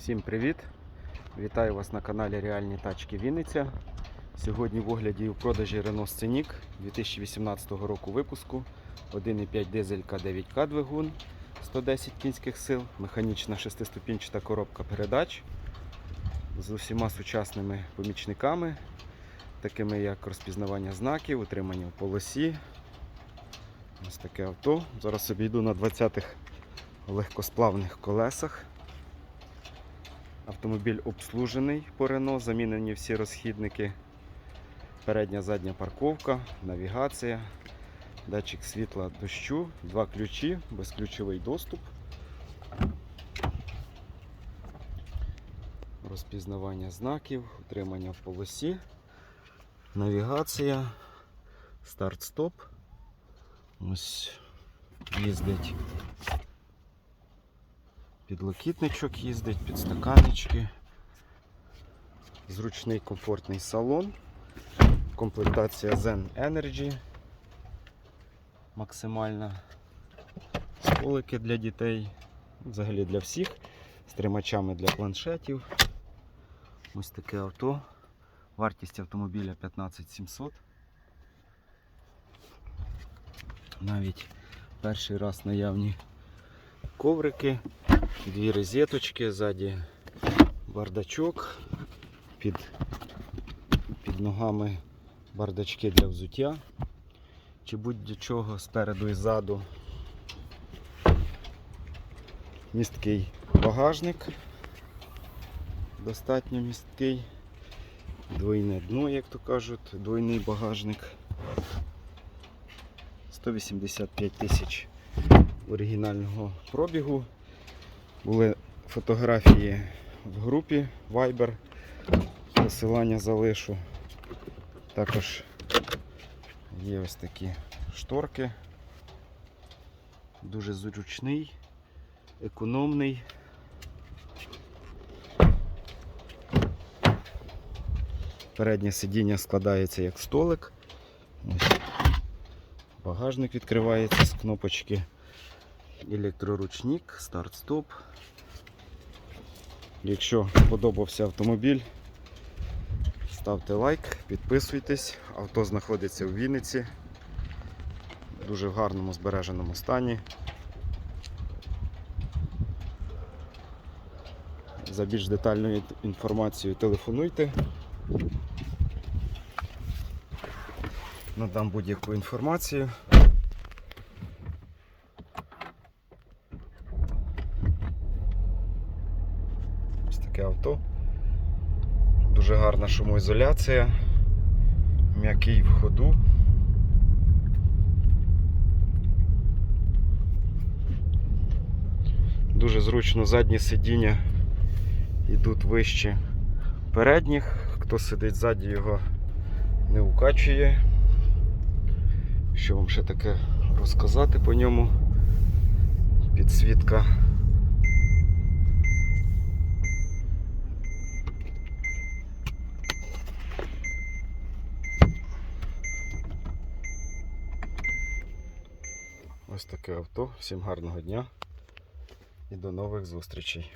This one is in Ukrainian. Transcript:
Всім привіт! Вітаю вас на каналі Реальні тачки Вінниця. Сьогодні в огляді і в продажі Renault Scenic 2018 року випуску 1,5 дизель К9К двигун 110 кінських сил, механічна шестиступінчата коробка передач з усіма сучасними помічниками, такими як розпізнавання знаків, утримання в полосі. Ось таке авто. Зараз собі йду на 20-х легкосплавних колесах. Автомобіль обслужений по Рено, замінені всі розхідники. Передня задня парковка, навігація, датчик світла дощу, два ключі, безключовий доступ. Розпізнавання знаків, утримання в полосі, навігація, старт-стоп. Ось їздить Підлокітничок їздить, підстаканнички. Зручний комфортний салон. Комплектація Zen Energy. Максимальна. Столики для дітей. Взагалі для всіх. З тримачами для планшетів. Ось таке авто. Вартість автомобіля 15700. Навіть перший раз наявні коврики. Дві розеточки, ззаді бардачок, під, під ногами бардачки для взуття чи будь-чого спереду і ззаду. Місткий багажник, достатньо місткий, двойне дно, як то кажуть, двойний багажник. 185 тисяч оригінального пробігу. Були фотографії в групі Viber. Посилання залишу. Також є ось такі шторки. Дуже зручний, економний. Переднє сидіння складається як столик. Багажник відкривається з кнопочки електроручник, старт-стоп. Якщо подобався автомобіль, ставте лайк, підписуйтесь. Авто знаходиться у Вінниці. Дуже в гарному збереженому стані. За більш детальною інформацією телефонуйте. Надам будь-яку інформацію. Таке авто. Дуже гарна шумоізоляція, м'який в ходу. Дуже зручно задні сидіння йдуть вище передніх. Хто сидить ззаді, його не укачує. Що вам ще таке розказати по ньому? Підсвітка. Ось таке авто. Всім гарного дня і до нових зустрічей.